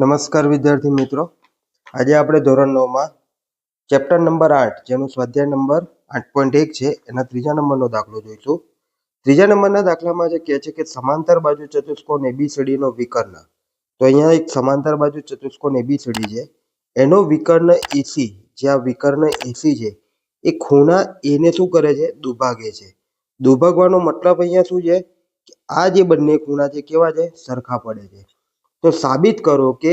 નમસ્કાર વિદ્યાર્થી મિત્રો. આજે આપણે ધોરણ નવમાં ચેપ્ટર નંબર આઠ, જેનું સ્વાધ્યાય નંબર આઠ પોઈન્ટ એક છે, એના ત્રીજા નંબરનો દાખલો જોઈશું. ત્રીજા નંબરના દાખલામાં જે કહે છે કે સમાંતર બાજુ ચતુષ્કોણ એબીસીડીનો વિકર્ણ. તો અહીંયા એક સમાંતર બાજુ ચતુષ્કોણ એબીસીડી છે. એનો વિકર્ણ એસી જે આ વિકર્ણ એસી છે, એ ખૂણા એને શું કરે છે? દુભાગે છે. દુભાગવાનો મતલબ અહીંયા શું છે? કે આ જે બંને ખૂણા છે, કેવા છે? સરખા પડે છે. તો સાબિત કરો કે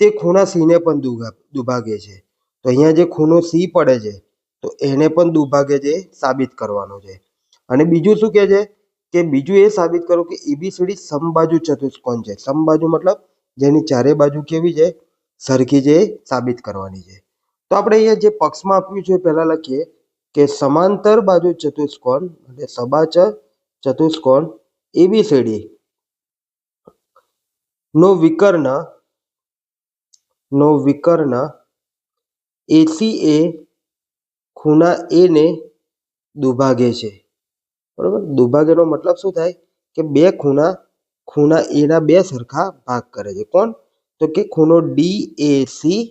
તે ખૂણા સીને પણ દુભા, દુભાગે છે. તો અહીંયા જે ખૂણો સી પડે છે, તો એને પણ દુભાગે છે, સાબિત કરવાનો છે. અને બીજું શું કહે છે? કે બીજું એ સાબિત કરો કે એબીસીડી સમબાજુ ચતુષ્કોણ છે. સમબાજુ મતલબ જેની ચારે બાજુ કેવી છે? સરખી છે, સાબિત કરવાની છે. તો આપણે અહીંયા જે પક્ષમાં આપ્યું છે પહેલા લખીએ કે સમાંતર બાજુ ચતુષ્કોણ, એટલે સબાચર ચતુષ્કોણ એબીસીડી નો વિકર્ણ નો વિકર્ણ એસી એ ખૂણા એ ને દુભાગે છે. બરોબર? દુભાગેનો મતલબ શું થાય? કે બે ખૂણા ખૂણા એ ના બે સરખા ભાગ કરે છે. કોણ? તો કે ખૂણો ડી એ સી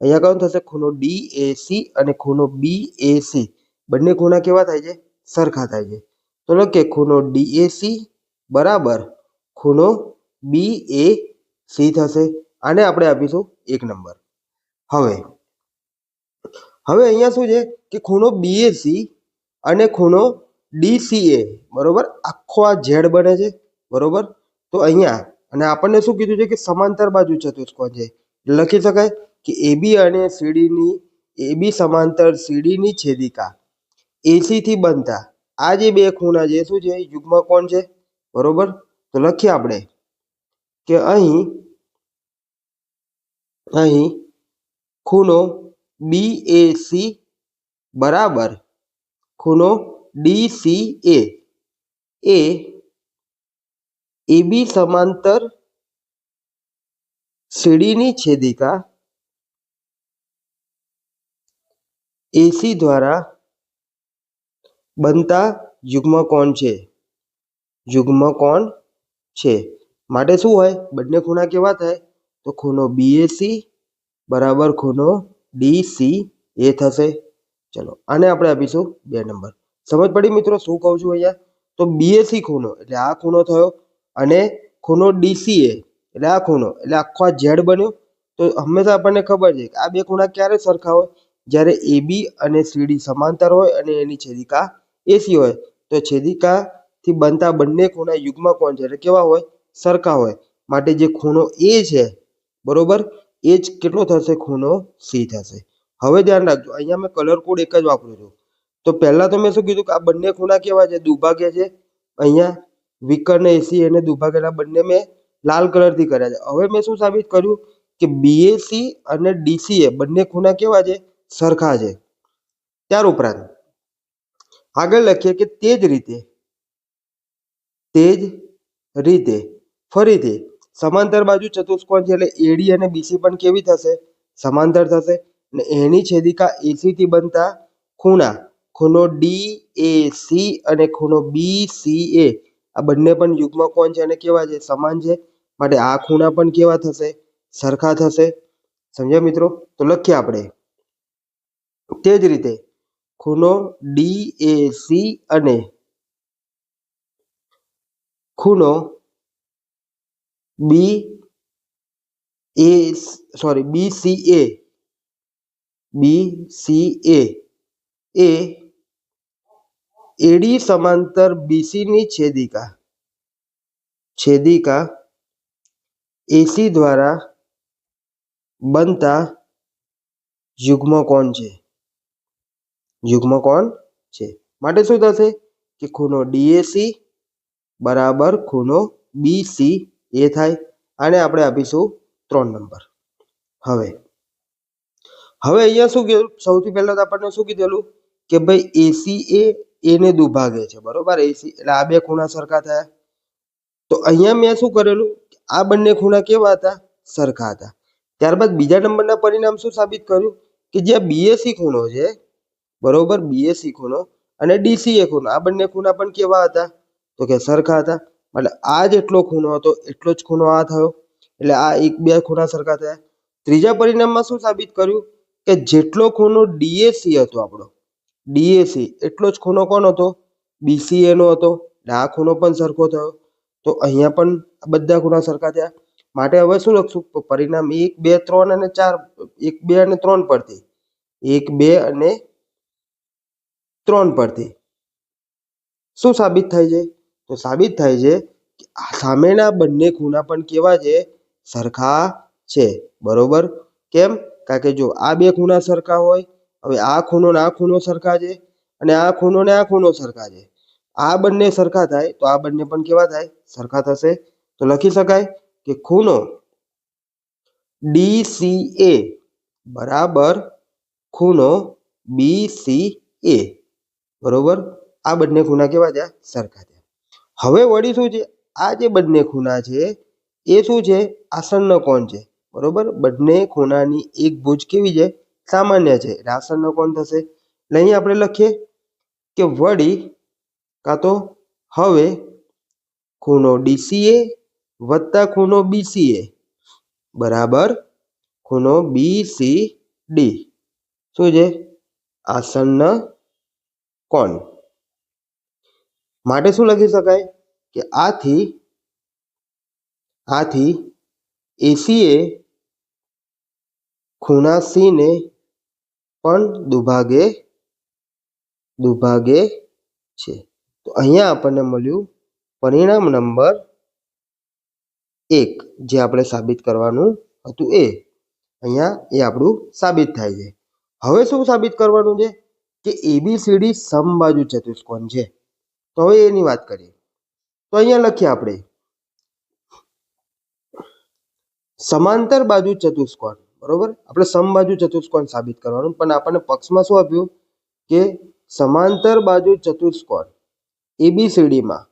અહીંયા કયો થશે? ખૂણો ડી એ સી અને ખૂણો બી એ સી બંને ખૂણા કેવા થાય છે? સરખા થાય છે. તો લખીએ ખૂણો ડી એ સી બરાબર ખૂણો બી એ સી થશે. આને આપણે આપીશું એક નંબર. હવે હવે અહીંયા શું છે કે ખૂણો બીએસી અને ખૂણો ડીસીએ બરોબર? આખો આ ઝેડ બને છે, બરોબર? તો અહીંયા, અને આપણને શું કીધું છે કે સમાંતર બાજુ ચતુષ્કોણ છે. લખી શકાય કે એબી અને સીડીની એબી સમાંતર સીડીની છેદિકા. એસીથી બનતા. આ જે બે ખૂણા છે, શું છે? યુગ્મ કોણ છે, બરોબર? તો લખીએ આપણે. કે અહીં અહીં ખૂણો બી એ સી બરાબર ખૂણો D C A A AB સમાંતર સીડીની છેદિકા એસી દ્વારા બનતા યુગ્મ કોણ છે. યુગ્મ કોણ છે. માટે શું હોય? બંને ખૂણા કેવા થાય? તો ખૂણો બીએસી બરાબર ખૂણો ડીસી એ થશે. ચલો, આને આપણે આપીશું બે નંબર. સમજ પડી મિત્રો? શું કહું છું અહીંયા? તો બીએસી ખૂણો, એટલે આ ખૂણો થયો અને ખૂણો ડીસીએ એટલે આ ખૂણો, એટલે આખો આ ઝેડ બન્યો. તો હંમેશા આપણને ખબર છે કે આ બે ખૂણા ક્યારે સરખા હોય? જ્યારે એબી અને સીડી સમાંતર હોય અને એની છેદિકા એસી હોય. તો છેદિકાથી બનતા બંને ખૂણા યુગ્મ કોણ છે? એટલે કેવા હોય? સરખા હોય. માટે જે ખૂણો એ છે, બરોબર? એ જ કેટલો થશે? ખૂણો સી થશે. હવે ધ્યાન રાખજો, અહીંયા મેં કલર કોડ એક જ વાપરું છું તો પહેલાં તો મેં શું કીધું કે આ બંને ખૂણા કેવા છે? દુભાગ્ય છે. અહીંયા વિકર્ણ એસી અને દુભાગ્યના બંને મેં લાલ કલરથી કર્યા છે. હવે મેં શું સાબિત કર્યું કે બીએસી અને ડીસીએ બંને ખૂણા કેવા છે? સરખા છે. ત્યાર ઉપરાંત, આગળ લખીએ કે તે જ રીતે, તે જ રીતે ફરીથી, સમાંતર બાજુ ચતુષ્કોણ છે એટલે એડી અને બીસી પણ કેવી થશે? સમાંતર થશે. અને એની છેદિકા એસી થી બનતા ખૂણા, ખૂણો ડી એ સી અને ખૂણો બી સી એ આ બંને પણ યુગ્મ કોણ છે અને કેવા છે? સમાન છે. માટે આ ખૂણા પણ કેવા થશે? સરખા થશે. સમજ્યા મિત્રો? તો લખીએ આપણે. તે જ રીતે, ખૂણો ડી એ સી અને ખૂણો B A sorry B C A B C A A AD સમાંતર બીસી ની છેદિકા છેદિકા એસી દ્વારા બનતા યુગ્મ કોણ છે યુગ્મ કોણ છે માટે શું થશે કે ખૂણો ડીએસી બરાબર ખૂણો બીસી એ થાય. આને આપણે આપીશું ત્રણ નંબર. હવે હવે અહીંયા શું કીધું? સૌથી પહેલા તો આપણને શું કીધેલું? કે ભાઈ એસી એ એને દુભાગે છે, બરોબર? એસી એટલે આ બે ખૂણા સરખા થયા. તો અહીંયા મેં શું કરેલું? આ બંને ખૂણા કેવા હતા? સરખા હતા. ત્યારબાદ બીજા નંબરના પરિણામ શું સાબિત કર્યું? કે જે બીએસી ખૂણો છે, બરોબર? બીએસી ખૂણો અને ડીસીએ ખૂણો, આ બંને ખૂણા પણ કેવા હતા? તો કે સરખા હતા. એટલે આ જેટલો ખૂણો હતો, એટલો જ ખૂણો આ થયો. એટલે આ એક બે ખૂણા સરખા થયા. ત્રીજા પરિણામમાં શું સાબિત કર્યું? કે જેટલો ખૂણો ડીએસી હતો આપણો, ડીએસી એટલો જ ખૂણો કોણ હતો? બીસીએ નો હતો. આ ખૂણો પણ સરખો થયો. તો અહીંયા પણ બધા ખૂણા સરખા થયા. માટે હવે શું લખશું? પરિણામ એક, બે, ત્રણ અને ચાર, એક, બે અને ત્રણ પરથી. એક, બે અને ત્રણ પરથી. શું સાબિત થાય છે? તો સાબિત થાય છે કે સામેના બંને ખૂણા પણ કેવા છે? સરખા છે. બરોબર? કેમ? કારણ કે જો આ બે ખૂણા સરખા હોય, હવે આ ખૂણો ને આ ખૂણો સરખા છે અને આ ખૂણો ને આ ખૂણો સરખા છે. આ બંને સરખા થાય તો આ બંને પણ કેવા થાય? સરખા થશે. તો લખી શકાય કે ખૂણો DCA બરાબર ખૂણો BCA બરોબર? આ બંને ખૂણા કેવા થયા સરખા થયા હવે વળી શું છે? આ જે બંને ખૂણા છે, એ શું છે? આસન્ન કોણ છે? બરોબર? બંને ખૂણાની એક ભુજ કેવી છે? સામાન્ય છે. એટલે આસન્ન કોણ થશે? એટલે અહીં આપણે લખીએ કે વળી કાં તો હવે ખૂણો ડીસીએ વત્તા ખૂણો બીસીએ. બરાબર? ખૂણો ડી શું છે? આસન્ન કોણ? માટે શું લખી શકાય? કે આથી આથી એસીએ ખૂણા સીને પણ દુભાગે દુભાગે છે. તો અહીંયા આપણને મળ્યું પરિણામ નંબર એક, જે આપણે સાબિત કરવાનું હતું એ. અહીંયા એ આપણું સાબિત થાય છે. હવે શું સાબિત કરવાનું છે? કે એબીસીડી સમબાજુ ચતુષ્કોણ છે. તો હવે એની વાત કરીએ. તો અહીંયા લખીએ આપણે. સમાંતર બાજુ ચતુષ્કોણ, બરોબર? આપણે સમબાજુ ચતુષ્કોણ સાબિત કરવાનું, પણ આપણને પક્ષમાં શું આપ્યું? કે સમાંતર બાજુ ચતુષ્કોણ એબીસીડીમાં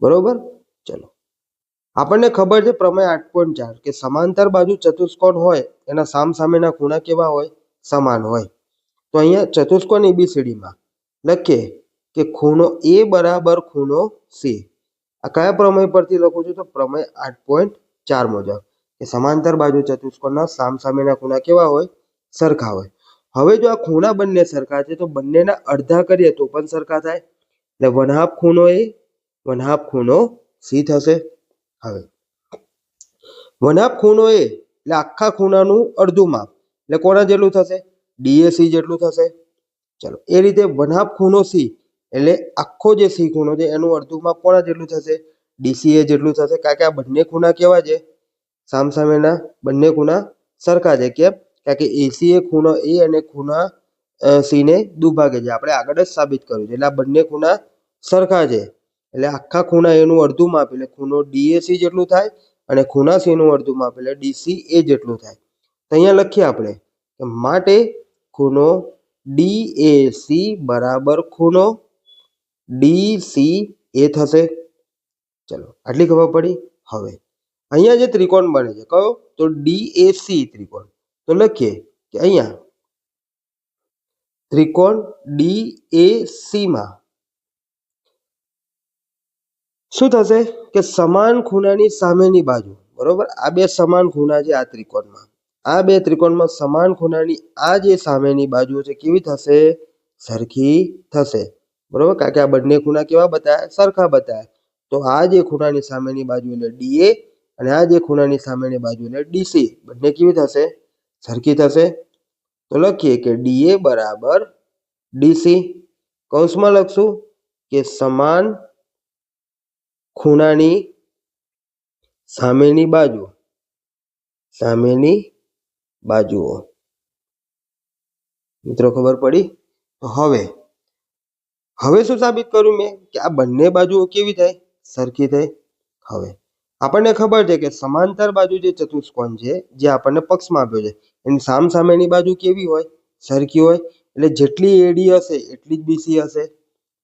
બરોબર? ચલો. આપણને ખબર છે પ્રમેય આઠ પોઈન્ટ ચાર, કે સમાંતર બાજુ ચતુષ્કોણ હોય, એના સામ સામેના ખૂણા કેવા હોય? સમાન હોય. તો અહીંયા ચતુષ્કોણ એબીસીડીમાં લખીએ. કે ખૂણો એ બરાબર ખૂણો સી. આ કયા પ્રમેય પરથી લખું છું તો પ્રમેય આઠ પોઈન્ટ ચાર મુજબ. કે સમાંતર બાજુ ચતુષ્કોણના સામસામેના ખૂણા કેવા હોય? સરખા હોય. હવે જો આ ખૂણા બંને સરખા છે તો બંનેના અડધા કરીએ તો પણ સરખા થાય. એટલે વન હાફ ખૂણો એ, વન હાફ ખૂણો સી થશે. હવે. વન હાફ ખૂણો એ, એટલે આખા ખૂણાનું અડધું માપ. એટલે કોના જેટલું થશે? ડીએસી જેટલું થશે. ચલો, એ રીતે વન હાફ ખૂણો સી એટલે આખો જે સી ખૂણો છે, એનું અડધુંમાં કોના જેટલું થશે? ડીસીએ જેટલું થશે. કારણ કે આ બંને ખૂણા કેવા છે? સામસામેના બંને ખૂણા સરખા છે. કેમ? કારણ કે એસી એ ખૂણો એ અને ખૂણા સીને દુભાગે છે. આપણે આગળ જ સાબિત કર્યું છે. એટલે આ બંને ખૂણા સરખા છે. એટલે આખા ખૂણા એનું અડધું માપ. એટલે ખૂણો ડીએસી જેટલું થાય અને ખૂણા સીનું અડધું માપ. એટલે ડીસી એ જેટલું થાય. તો અહીંયા લખીએ આપણે માટે ખૂણો ડીએસી બરાબર ખૂણો ડીસી એ થશે. ચલો, આટલી ખબર પડી? હવે, અહીંયા જે ત્રિકોણ બને છે, કયો? તો ડી એ સી ત્રિકોણ. તો લખીએ કે અહીંયા ત્રિકોણ ડીએસી માં શું થશે? કે સમાન ખૂણાની સામેની બાજુ, બરોબર? આ બે સમાન ખૂણા છે આ ત્રિકોણમાં. આ બે ત્રિકોણમાં સમાન ખૂણાની આ જે સામેની બાજુ છે, કેવી થશે? સરખી થશે. બરોબર? કારણ કે આ બંને ખૂણા કેવા બતાવ્યા સરખા બતાવ્યા તો આ જે ખૂણાની સામેની બાજુ એટલે ડીએ અને આ જે ખૂણાની સામેની બાજુ એટલે ડીસી. બંને કેવી થશે? સરખી થશે. તો લખીએ કે ડીએ બરાબર ડીસી. કૌંસમાં લખશું કે સમાન ખૂણાની સામેની બાજુ. સામેની બાજુઓ. મિત્રો ખબર પડી? તો હવે હવે શું સાબિત કર્યું મેં? કે આ બંને બાજુઓ કેવી થાય? સરખી થાય? હવે. આપણને ખબર છે કે સમાંતર બાજુ જે ચતુષ્કોણ છે, જે આપણને પક્ષમાં આપ્યો છે, એની સામ સામેની બાજુ કેવી હોય? સરખી હોય. એટલે જેટલી એડી હશે, એટલી જ બીસી હશે.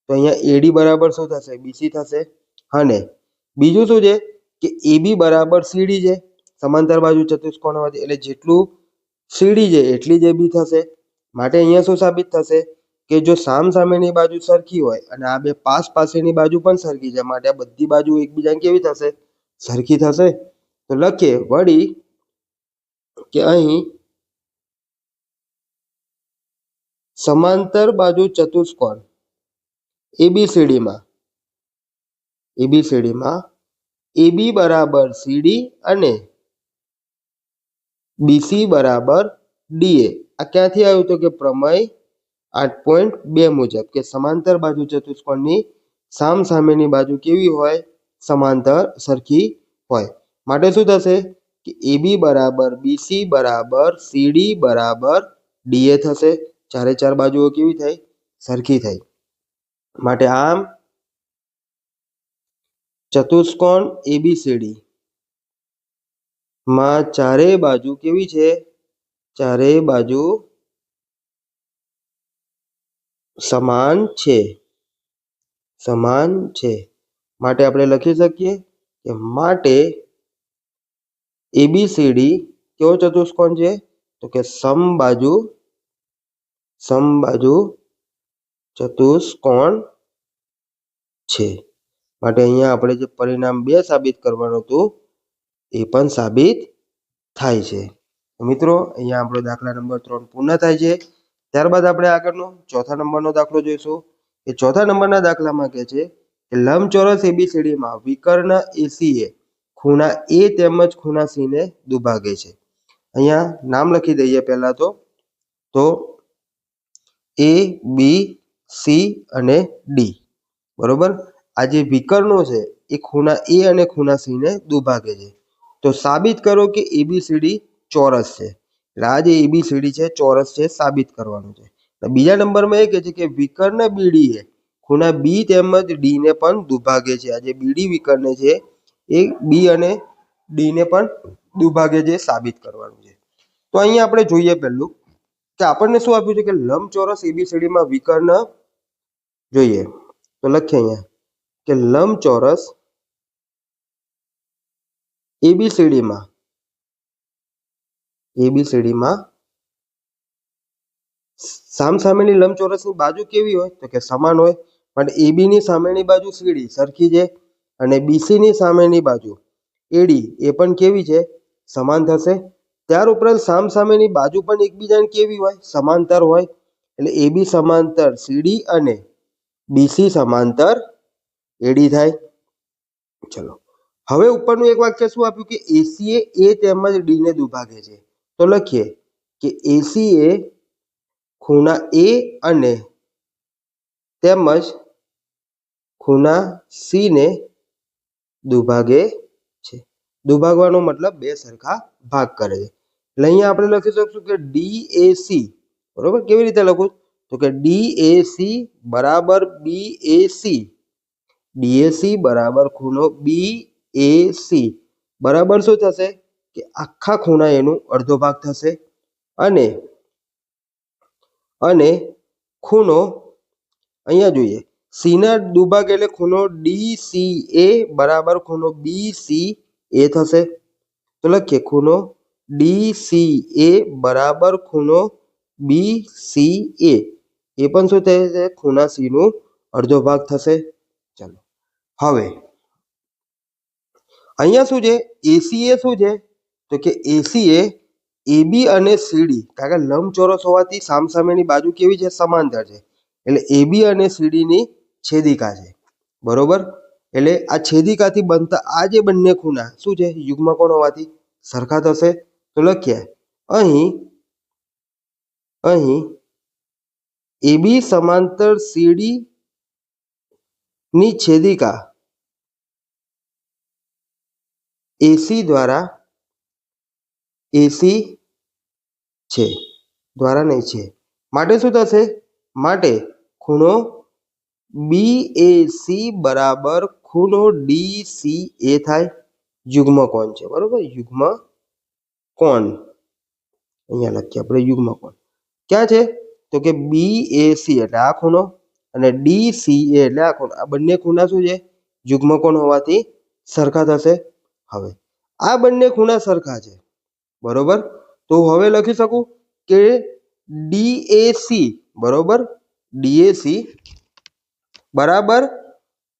તો અહીંયા એડી બરાબર શું થશે? બીસી થશે. અને બીજું શું છે? કે એબી બરાબર સીડી છે. સમાંતર બાજુ ચતુષ્કોણ હોવાથી એટલે જેટલું સીડી છે, એટલી જ એબી થશે. માટે અહીંયા શું સાબિત થશે? કે જો સામ સામેની બાજુ સરખી હોય અને આ બે પાસ પાસેની બાજુ પણ સરખી છે માટે આ બધી બાજુ એકબીજાને કેવી થશે? સરખી થશે. તો લખીએ, વળી કે અહીં સમાંતર બાજુ ચતુષ્કોણ એબીસીડીમાં એબીસીડીમાં એબી બરાબર સીડી અને બીસી બરાબર ડીએ. આ ક્યાંથી આવ્યું તો કે પ્રમેય આઠ પોઈન્ટ બે મુજબ કે સમાંતર બાજુ ચતુષ્કોણની સામ સામેની બાજુ કેવી હોય? સમાંતર સરખી હોય. માટે શું થશે? કે એબી બરાબર બીસી બરાબર સીડી બરાબર ડીએ થશે. ચારે ચાર બાજુઓ કેવી થઈ? સરખી થઈ. માટે આમ ચતુષ્કોણ એબીસીડી માં ચારેય બાજુ કેવી છે? ચારેય બાજુ સમાન છે. સમાન છે. માટે આપણે લખી શકીએ કે માટે એબીસીડી કેવો ચતુષ્કોણ છે? તો કે સમબાજુ સમબાજુ ચતુષ્કોણ છે. માટે અહીંયા આપણે જે પરિણામ બે સાબિત કરવાનું હતું, એ પણ સાબિત થાય છે. મિત્રો, અહીંયા આપણો દાખલા નંબર ત્રણ પૂર્ણ થાય છે. ત્યારબાદ આપણે આગળનો ચોથા નંબરનો દાખલો જોઈશું. એ ચોથા નંબરના દાખલામાં કહે છે કે લંબચોરસ એબીસીડીમાં વિકર્ણ એસીએ ખૂણા એ તેમજ ખૂણા સીને દુભાગે છે. અહીંયા નામ લખી દઈએ પહેલા તો. તો એ, બી, સી અને ડી. બરોબર? આ જે વિકર્ણો છે એ ખૂણા એ અને ખૂણા સીને દુભાગે છે. તો સાબિત કરો કે એબીસીડી ચોરસ છે. એટલે આ જે એબીસીડી છે, ચોરસ છે, સાબિત કરવાનું છે. બીજા નંબરમાં એ કહે છે કે વિકર્ણ બીડી એ ખૂણા બી તેમજ ડી ને પણ દુભાગે છે. આ જે બીડી વિકર્ણ છે, એ બી અને ડી ને પણ દુભાગે છે, સાબિત કરવાનું છે. તો અહીંયા આપણે જોઈએ પહેલું કે આપણને શું આપ્યું છે કે લંબચોરસ ચોરસ એબીસીડીમાં વિકર્ણ જોઈએ. તો લખીએ અહીંયા કે લંબચોરસ એબીસીડી માં એબીસીડી માં સામસામેની લંબચોરસની બાજુ કેવી હોય? તો કે સમાન હોય. પણ એબીની સામેની બાજુ સીડી સરખી છે અને બીસીની સામેની બાજુ એડી એ પણ કેવી છે? સમાન થશે. ત્યાર ઉપરાંત સામસામેની બાજુ પણ એકબીજાને કેવી હોય? સમાંતર હોય. એટલે એબી સમાંતર સીડી અને બીસી સમાંતર એડી થાય. ચલો. હવે ઉપરનું એક વાક્ય શું આપ્યું કે એસી એ તેમજ ડીને દુભાગે છે. તો લખીએ કે એસી એ ખૂણા એ અને તેમજ ખૂણા સીને દુભાગે છે. દુભાગવાનો મતલબ બે સરખા ભાગ કરે છે. એટલે અહીંયા આપણે લખી શકશું કે ડી એ સી બરોબર? કેવી રીતે લખું? તો કે ડી એ બરાબર બી એ ડીએસી બરાબર ખૂણો બી એ સી બરાબર શું થશે? કે આખા ખૂણા એનું અડધો ભાગ થશે અને અને ખૂણો અહીંયા જોઈએ. સીના દુભાગ એટલે ખૂણો ડી સી એ બરાબર ખૂણો બી સી એ થશે. તો લખીએ, ખૂણો ડી સી એ બરાબર ખૂણો બી સી એ એ પણ શું થશે? ખૂણા સી નું અડધો ભાગ થશે. ચાલો. હવે, અહીંયા શું છે? એસી એ શું છે? તો કે એસી એ એબી અને સીડી કારણ કે લંબચોરસ હોવાથી સામસામેની બાજુ કેવી છે? સમાંતર છે. એટલે એબી અને સીડીની છેદિકા છે. બરોબર? એટલે આ છેદિકાથી બનતા આ જે બંને ખૂણા, શું છે? યુગ્મકોણ હોવાથી સરખા થશે. તો લખીએ. અહીં અહીં એબી સમાંતર સીડી ની છેદિકા એસી દ્વારા એસી છે, દ્વારા નહીં છે. માટે શું થશે? માટે ખૂણો બી એ સી બરાબર ખૂણો ડી સી એ થાય. યુગ્મ કોણ છે? બરોબર? યુગ્મ કોણ? અહીંયા લખીએ આપણે યુગ્મ કોણ. ક્યાં છે? તો કે બી એ સી એટલે આ ખૂણો અને ડી સી એ એટલે આ ખૂણો. આ બંને ખૂણા શું છે? યુગ્મ કોણ હોવાથી સરખા થશે. હવે આ બંને ખૂણા સરખા છે. બરોબર? તો હવે લખી શકું કે ડીએસી બરોબર? ડીએસી બરાબર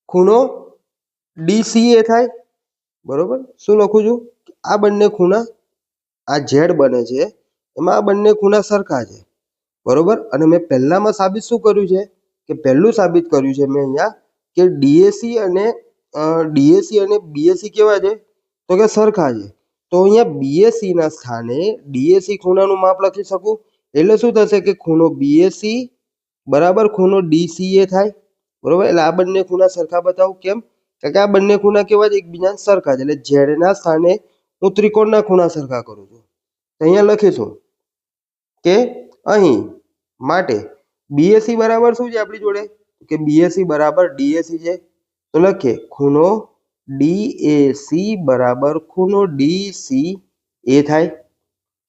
ખૂણો ડીસીએ થાય, બરોબર? શું લખું છું? આ બંને ખૂણા આ ઝેડ બને છે, એમાં આ બંને ખૂણા સરખા છે, બરોબર? અને મેં પહેલામાં સાબિત શું કર્યું છે? કે પહેલું સાબિત કર્યું છે મેં અહીંયા કે ડીએસી અને ડીએસી અને બીએસી કેવા છે? તો કે સરખા છે. તો અહીંયા બીએસસી ના સ્થાને ડીએસસી ખૂણાનું માપ લખી શકું? એટલે શું થશે કે ખૂણો બીએસસી બરાબર ખૂણો ડીસીએ થાય. બરોબર? એટલે આ બંને ખૂણા સરખા બતાવું. કેમ? કારણ કે આ બંને ખૂણા કેવા છે? એકબીજા સરખા છે. એટલે ઝેડના સ્થાને હું ત્રિકોણના ખૂણા સરખા કરું છું. અહીંયા લખીશું કે અહીં માટે બીએસસી બરાબર શું છે આપણી જોડે? કે બીએસસી બરાબર ડીએસસી છે. તો લખીએ, ખૂણો ડીએસી બરાબર ખૂણો ડીસી એ થાય.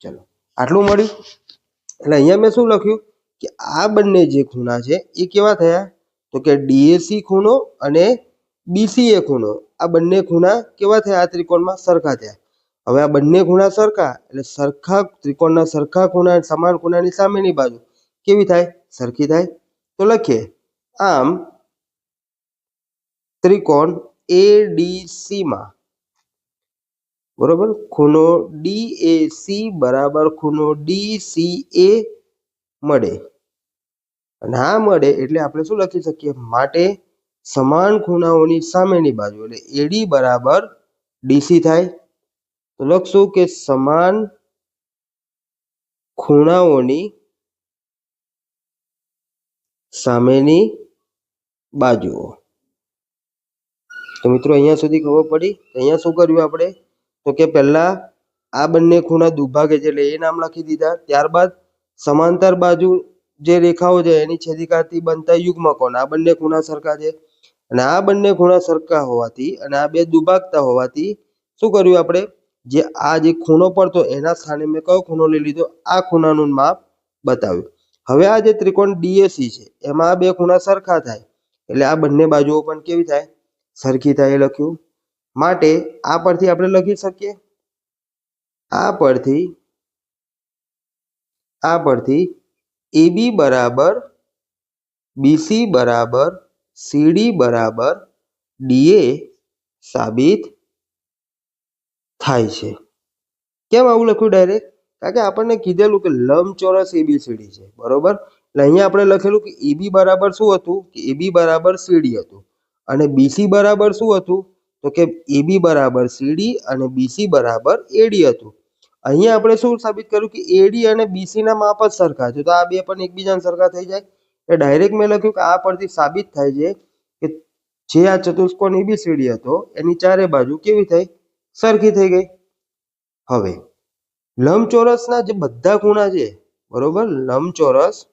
ચલો, આટલું મળ્યું. એટલે અહીંયા મેં શું લખ્યું? કે આ બંને જે ખૂણા છે, એ કેવા થયા? તો કે ડીએસી ખૂણો અને બીસીએ ખૂણો. આ બંને ખૂણા કેવા થયા? આ ત્રિકોણમાં સરખા થયા. હવે આ બંને ખૂણા સરખા, એટલે સરખા ત્રિકોણના સરખા ખૂણા સમાન ખૂણાની સામેની બાજુ કેવી થાય? સરખી થાય. તો લખીએ. આમ, ત્રિકોણ એડીસી માં. બરોબર? ખૂણો ડીએસી બરાબર ખૂણો ડીસીએ મળે. અને આ મળે એટલે આપણે શું લખી શકીએ? માટે સમાન ખૂણાઓની સામેની બાજુ એટલે એડી બરાબર ડીસી થાય. તો લખશું કે સમાન ખૂણાઓની સામેની બાજુઓ. તો મિત્રો અહીંયા સુધી ખબર પડી અહીંયા શું કર્યું આપણે? તો કે પહેલા આ બંને ખૂણા દુભાગે છે એટલે એ નામ લખી દીધા. ત્યારબાદ સમાંતર બાજુ જે રેખાઓ છે એની છેદિકાથી બનતા યુગ્મકોણ આ બંને ખૂણા સરખા છે. અને આ બંને ખૂણા સરખા હોવાથી અને આ બે દુભાગતા હોવાથી શું કર્યું આપણે? જે આ જે ખૂણો પડતો એના સ્થાને મેં કયો ખૂણો લઈ લીધો? આ ખૂણાનું માપ બતાવ્યું. હવે આ જે ત્રિકોણ ડીએસી છે, એમાં આ બે ખૂણા સરખા થાય. એટલે આ બંને બાજુઓ પણ કેવી થાય? સરખી થાય લખ્યું. માટે આ પરથી આપણે લખી શકીએ? આ પરથી આ પરથી એબી બરાબર બીસી બરાબર સીડી બરાબર ડીએ સાબિત થાય છે. કેમ આવું લખ્યું ડાયરેક્ટ કારણ કે આપણને કીધેલું કે લંબચોરસ એબીસીડી છે. બરોબર? એટલે અહીંયા આપણે લખેલું કે એબી બરાબર શું હતું? કે એબી બરાબર સીડી હતું. અને બીસી બરાબર શું હતું? તો કે એબી બરાબર સીડી અને બીસી બરાબર એડી હતું. અહીંયા આપણે શું સાબિત કર્યું કે એડી અને બીસી ના માપ જ સરખા છે. તો આ બે પણ એકબીજાને સરખા થઈ જાય. એટલે ડાયરેક્ટ મેં લખ્યું કે આ પરથી સાબિત થાય છે કે જે આ ચતુષ્કોણ એબીસીડી હતો, એની ચારે બાજુ કેવી થઈ? સરખી થઈ ગઈ. હવે, લંબચોરસના જે બધા ખૂણા છે, બરોબર? લંબચોરસ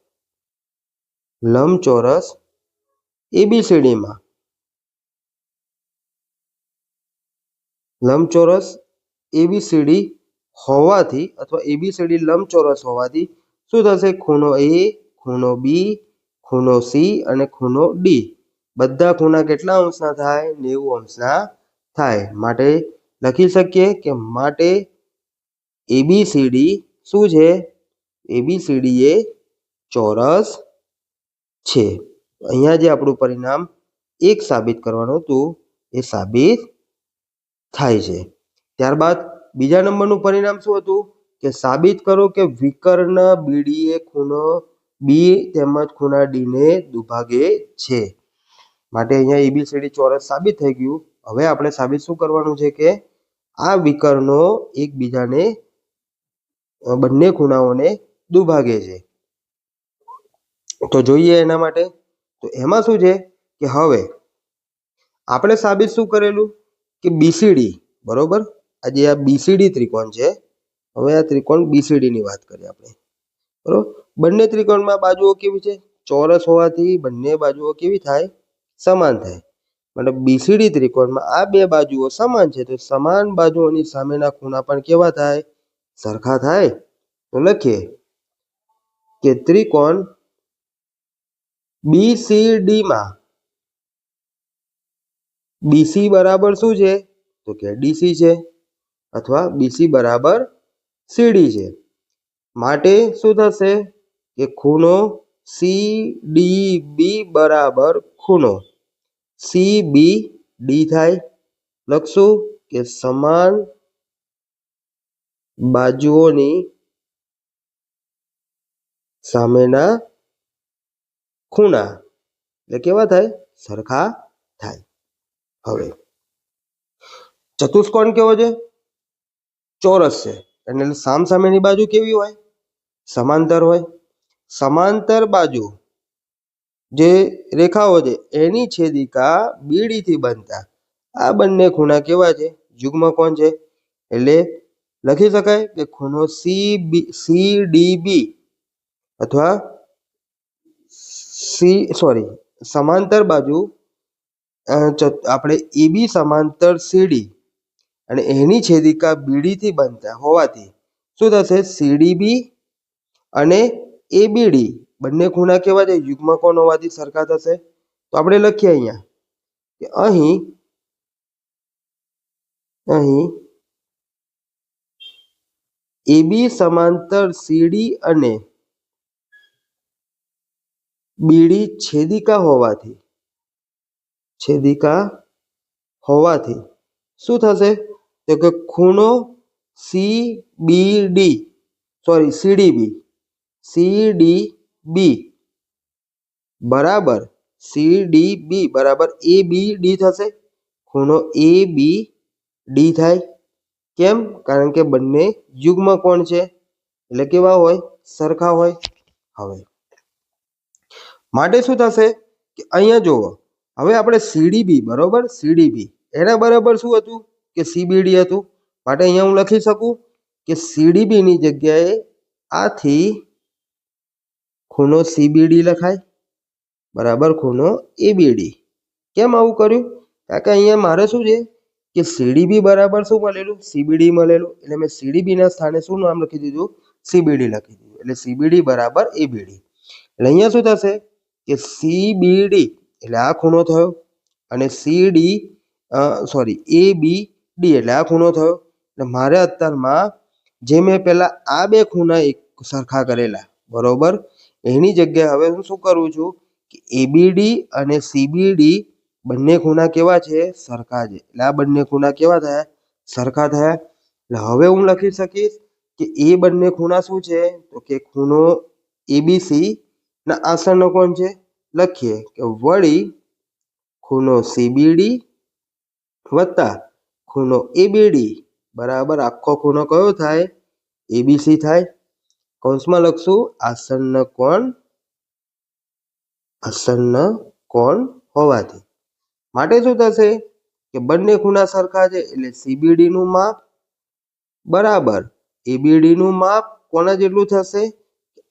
લંબચોરસ ABCD લંબચોરસ એબીસીડી હોવાથી અથવા એબીસીડી લંબચોરસ હોવાથી શું થશે? ખૂણો એ ખૂણો બી ખૂણો સી અને ખૂણો ડી બધા ખૂણા કેટલા અંશના થાય? નેવું અંશના થાય. માટે લખી શકીએ કે માટે એબીસીડી શું છે? એબીસીડી એ ચોરસ છે. અહીંયા જે આપણું પરિણામ એક સાબિત કરવાનું હતું, એ સાબિત થાય છે. ત્યારબાદ બીજા નંબરનું પરિણામ શું હતું? કે સાબિત કરો કે વિકર્ણ બીડી એ ખૂણો બી તેમજ ખૂણા ડીને દુભાગે છે. માટે અહીંયા એબીસીડી ચોરસ સાબિત થઈ ગયું. હવે આપણે સાબિત શું કરવાનું છે કે આ વિકર્ણો એકબીજાને બંને ખૂણાઓને દુભાગે છે. તો જોઈએ એના માટે. તો એમાં શું છે કે હવે આપણે સાબિત શું કરેલું? કે બીસીડી બરોબર? આજે આ બીસીડી ત્રિકોણ છે. હવે આ ત્રિકોણ બીસીડી ની વાત કરીએ આપણે. બરોબર? બંને ત્રિકોણમાં બાજુઓ કેવી છે? ચોરસ હોવાથી બંને બાજુઓ કેવી થાય? સમાન થાય. મતલબ બીસીડી ત્રિકોણમાં આ બે બાજુઓ સમાન છે, તો સમાન બાજુઓની સામેના ખૂણા પણ કેવા થાય? સરખા થાય. તો લખીએ કે ત્રિકોણ BCD BC બરાબર શું છે? તો કે DC છે અથવા BC બરાબર CD છે. માટે શું થશે? કે ખૂણો CDB બરાબર ખૂણો CBD થાય. લખશું કે સમાન બાજુઓની સામેના ખૂણા એટલે કેવા થાય? સરખા થાય. હવે ચતુષ્કોણ કેવો છે? ચોરસ છે. એટલે સામ સામેની બાજુ કેવી હોય? સમાંતર હોય. સમાંતર બાજુ જે રેખાઓ છે, એની છેદિકા બીડીથી બનતા. આ બંને ખૂણા કેવા છે? યુગ્મ કોણ છે. એટલે લખી શકાય કે ખૂણો C B C D B અથવા સી, સોરી, સમાંતર બાજુ આપણે ઈબી સમાંતર સીડી અને એની છેદિકા બીડી થી બનતા હોવાથી શું થશે? સીડીબી અને એબીડી બંને ખૂણા કેવા છે યુગ્મ કોણ હોવાથી સરખા થશે. તો આપણે લખીએ અહીંયા કે અહીં અહીં એબી સમાંતર સીડી અને બીડી છેદિકા હોવાથી છેદિકા હોવાથી શું થશે? તો કે ખૂણો C B D sorry CDB CD B બરાબર સીડી બી બરાબર એ બી ડી થશે. ખૂણો એ બી ડી થાય. કેમ? કારણ કે બંને યુગ્મ કોણ છે? એટલે કેવા હોય? સરખા હોય. હવે, માટે શું થશે? કે અહીંયા જુઓ હવે આપણે સીડીબી બરોબર? સીડીબી એના બરાબર શું હતું? કે સીબીડી હતું. માટે અહીંયા હું લખી શકું કે સીડીબી ની જગ્યાએ આથી ખૂણો સીબીડી લખાય. બરાબર, ખૂણો એબીડી કેમ આવું કર્યું? કારણ કે અહીંયા મારે શું છે? કે સીડીબી બરાબર શું મળેલું? સીબીડી મળેલું. એટલે મેં સીડીબી ના સ્થાને શું નામ લખી દીધું? સીબીડી લખી દીધું. એટલે સીબીડી બરાબર એબીડી એટલે અહીંયા શું થશે? કે સીબીડી એટલે આ ખૂણો થયો અને સીડી સોરી એ બી ડી એટલે આ ખૂણો થયો. એટલે મારે અત્યારમાં જે મેં પહેલાં આ બે ખૂણા એક સરખા કરેલા, બરોબર? એની જગ્યાએ હવે હું શું કરું છું કે એબીડી અને સીબીડી બંને ખૂણા કેવા છે? સરખા છે. એટલે આ બંને ખૂણા કેવા થયા? સરખા થયા. એટલે હવે હું લખી શકીશ કે એ બંને ખૂણા શું છે? તો કે ખૂણો એબીસી ના આસનનો કોણ છે? લખીએ કે વળી ખૂણો સીબીડી વત્તા ખૂણો એબીડી બરાબર આખો ખૂણો કયો થાય? એબીસી થાય. કૌંસમાં લખશું આસન્ન કોણ? આસન્ન કોણ હોવાથી. માટે શું થશે? કે બંને ખૂણા સરખા છે એટલે સીબીડી નું માપ બરાબર એબીડી નું માપ કોના જેટલું થશે?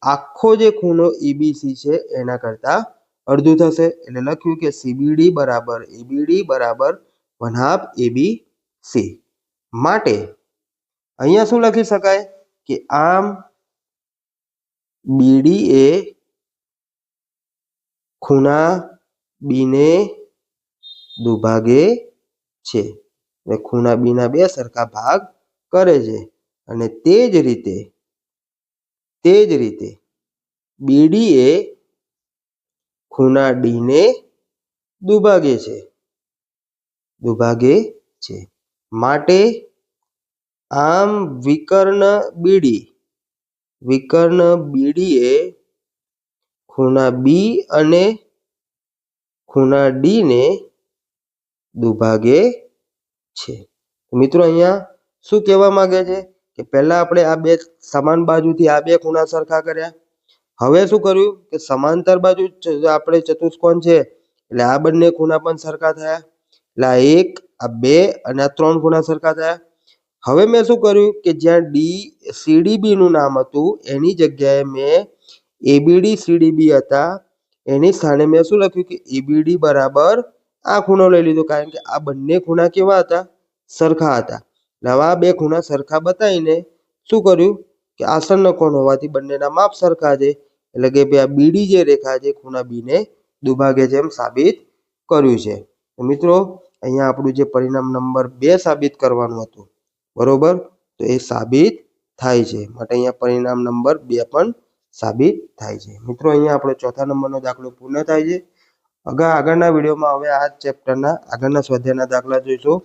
આખો જે ખૂણો એબીસી છે એના કરતા અડધું થશે. એટલે લખ્યું કે સીબીડી બરાબર એબીડી બરાબર વન હાફ એબી સી માટે અહીંયા શું લખી શકાય? કે આમ બીડી એ ખૂણા બીને દુભાગે છે. એટલે ખૂણા બીના બે સરખા ભાગ કરે છે. અને તે જ રીતે, તે જ રીતે બીડી એ ખૂણા ડીને દુભાગે છે. દુભાગે છે. માટે આમ વિકર્ણ બીડી, વિકર્ણ બીડીએ ખૂણા બી અને ખૂણા ડીને દુભાગે છે. મિત્રો અહીંયા શું કહેવા માંગે છે? કે પહેલા આપણે આ બે સમાન બાજુથી આ બે ખૂણા સરખા કર્યા. હવે શું કર્યું કે સમાંતર બાજુ આપણે ચતુષ્કોણ છે, એટલે આ બંને ખૂણા પણ સરખા થયા. એટલે આ એક, આ બે અને આ ત્રણ ખૂણા સરખા થયા. હવે મેં શું કર્યું કે જ્યાં ડી સીડીબી નું નામ હતું, એની જગ્યાએ મેં એબીડી સીડીબી હતા. એની સ્થાને મેં શું લખ્યું કે એબીડી બરાબર આ ખૂણો લઈ લીધો, કારણ કે આ બંને ખૂણા કેવા હતા? સરખા હતા. આ બે ખૂણા સરખા બતાવીને શું કર્યું કે આસન્ન કોણ હોવાથી બંનેના માપ સરખા છે. એટલે કે આ બીડી જે રેખા છે, ખૂણા બીને દુભાગે છે એમ સાબિત કર્યું છે. મિત્રો, અહીંયા આપણું જે પરિણામ નંબર બે સાબિત કરવાનું હતું, બરોબર? તો એ સાબિત થાય છે. માટે અહીંયા પરિણામ નંબર બે પણ સાબિત થાય છે. મિત્રો, અહીંયા આપણો ચોથા નંબરનો દાખલો પૂર્ણ થાય છે. અગા, આગળના વિડીયોમાં હવે આ ચેપ્ટરના, આગળના સ્વાધ્યાયના દાખલા જોઈશું.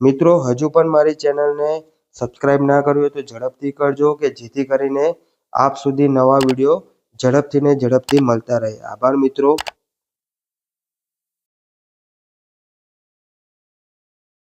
મિત્રો, હજુ પણ મારી ચેનલને સબસ્ક્રાઇબ ના કર્યું હોય તો ઝડપથી કરજો કે જેથી કરીને આપ સુધી નવા વીડિયો ઝડપથી ને ઝડપથી મળતા રહે. આભાર મિત્રો.